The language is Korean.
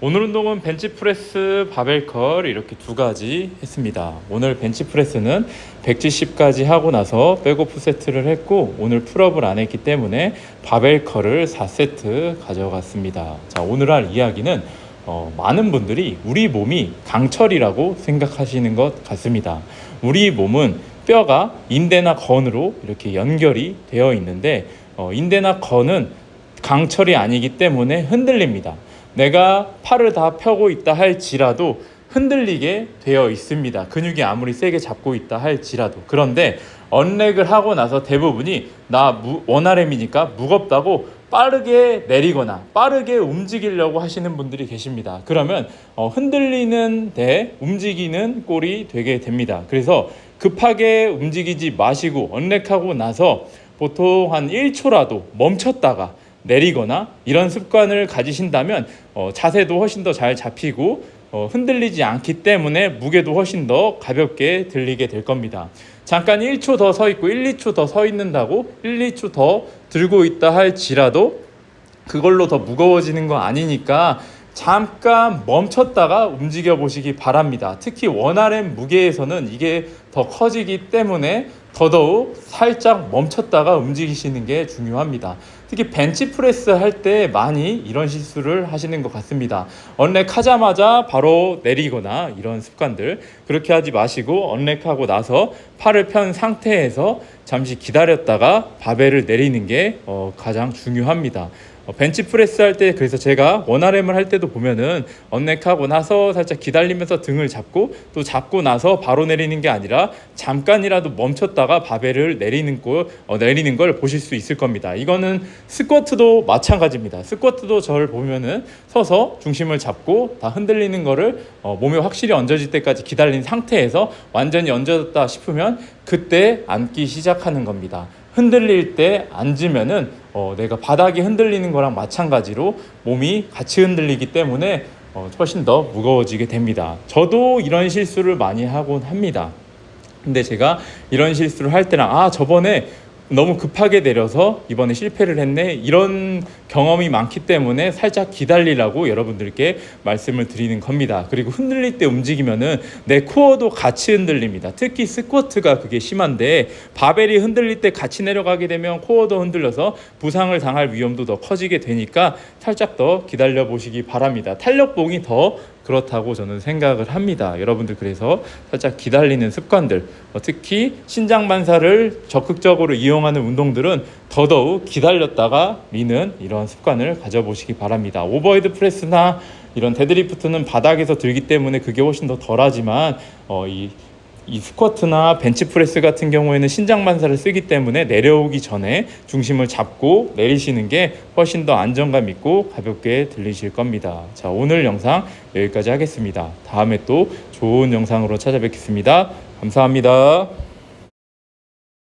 오늘 운동은 벤치프레스, 바벨컬 이렇게 두 가지 했습니다. 오늘 벤치프레스는 170까지 하고 나서 백오프 세트를 했고 오늘 풀업을 안 했기 때문에 바벨컬을 4세트 가져갔습니다. 자, 오늘 할 이야기는 어, 많은 분들이 우리 몸이 강철이라고 생각하시는 것 같습니다. 우리 몸은 뼈가 인대나 건으로 이렇게 연결이 되어 있는데 어, 인대나 건은 강철이 아니기 때문에 흔들립니다. 내가 팔을 다 펴고 있다 할지라도 흔들리게 되어 있습니다. 근육이 아무리 세게 잡고 있다 할지라도. 그런데 언렉을 하고 나서 대부분이 나 무, 원RM이니까 무겁다고 빠르게 내리거나 빠르게 움직이려고 하시는 분들이 계십니다. 그러면 어, 흔들리는 데 움직이는 꼴이 되게 됩니다. 그래서 급하게 움직이지 마시고 언렉하고 나서 보통 한 1초라도 멈췄다가 내리거나 이런 습관을 가지신다면 어, 자세도 훨씬 더 잘 잡히고 어, 흔들리지 않기 때문에 무게도 훨씬 더 가볍게 들리게 될 겁니다. 잠깐 1초 더 서 있고 1, 2초 더 서 있는다고 1, 2초 더 들고 있다 할지라도 그걸로 더 무거워지는 거 아니니까 잠깐 멈췄다가 움직여 보시기 바랍니다. 특히 원RM 무게에서는 이게 더 커지기 때문에 더더욱 살짝 멈췄다가 움직이시는 게 중요합니다. 특히 벤치프레스 할 때 많이 이런 실수를 하시는 것 같습니다. 언렉 하자마자 바로 내리거나 이런 습관들 그렇게 하지 마시고 언렉하고 나서 팔을 편 상태에서 잠시 기다렸다가 바벨을 내리는 게 어, 가장 중요합니다. 어, 벤치프레스 할 때 그래서 제가 원RM을 할 때도 보면은 언렉하고 나서 살짝 기다리면서 등을 잡고 또 잡고 나서 바로 내리는 게 아니라 잠깐이라도 멈췄다가 바벨을 내리는 걸 어, 내리는 걸 보실 수 있을 겁니다. 이거는 스쿼트도 마찬가지입니다. 스쿼트도 저를 보면은 서서 중심을 잡고 다 흔들리는 거를 어, 몸에 확실히 얹어질 때까지 기다린 상태에서 완전히 얹어졌다 싶으면 그때 앉기 시작하는 겁니다. 흔들릴 때 앉으면은 어, 내가 바닥이 흔들리는 거랑 마찬가지로 몸이 같이 흔들리기 때문에 어, 훨씬 더 무거워지게 됩니다. 저도 이런 실수를 많이 하곤 합니다. 근데 제가 이런 실수를 할 때랑 아 저번에 너무 급하게 내려서 이번에 실패를 했네 이런 경험이 많기 때문에 살짝 기다리라고 여러분들께 말씀을 드리는 겁니다. 그리고 흔들릴 때 움직이면은 내 코어도 같이 흔들립니다. 특히 스쿼트가 그게 심한데 바벨이 흔들릴 때 같이 내려가게 되면 코어도 흔들려서 부상을 당할 위험도 더 커지게 되니까 살짝 더 기다려 보시기 바랍니다. 탄력봉이 더 그렇다고 저는 생각을 합니다. 여러분들 그래서 살짝 기다리는 습관들, 어, 특히 신장 반사를 적극적으로 이용하는 운동들은 더더욱 기다렸다가 미는 이런 습관을 가져보시기 바랍니다. 오버헤드 프레스나 이런 데드리프트는 바닥에서 들기 때문에 그게 훨씬 더 덜하지만 어, 이 이 스쿼트나 벤치프레스 같은 경우에는 신장 반사를 쓰기 때문에 내려오기 전에 중심을 잡고 내리시는 게 훨씬 더 안정감 있고 가볍게 들리실 겁니다. 자, 오늘 영상 여기까지 하겠습니다. 다음에 또 좋은 영상으로 찾아뵙겠습니다. 감사합니다.